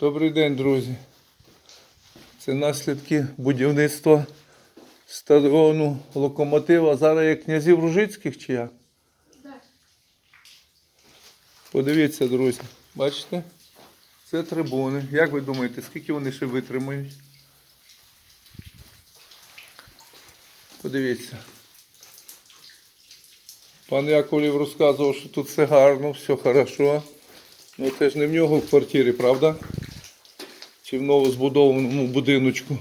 Добрий день, друзі. Це наслідки будівництва стадіону локомотива. Зараз як князів Ружицьких чи як? Так. Подивіться, друзі. Бачите? Це трибуни. Як ви думаєте, скільки вони ще витримають? Подивіться. Пан Яковлів розказував, що тут все гарно, все хорошо. Ну це ж не в нього в квартирі, правда? Чи в новозбудованому будиночку.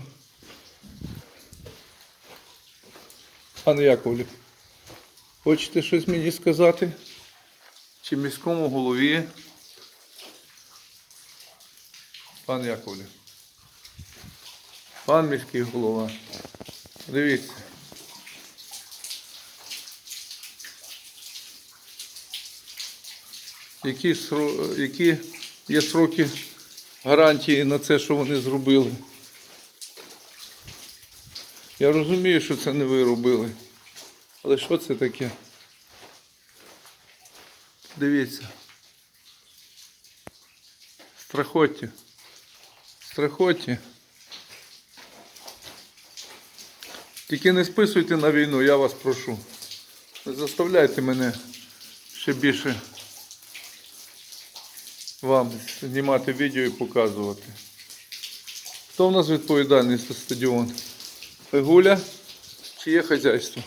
Пане Яковлів, хочете щось мені сказати? Чи міському голові? Пан Яковлів. Пан міський голова. Дивіться. Які, які є сроки гарантії на це, що вони зробили? Я розумію, що це не ви робили. Але що це таке? Дивіться. Страхоття. Страхоття. Тільки не списуйте на війну, я вас прошу. Не заставляйте мене ще більше вам знімати відео і показувати. Хто в нас відповідальний за стадіон? Фигуля чи є хазяйство?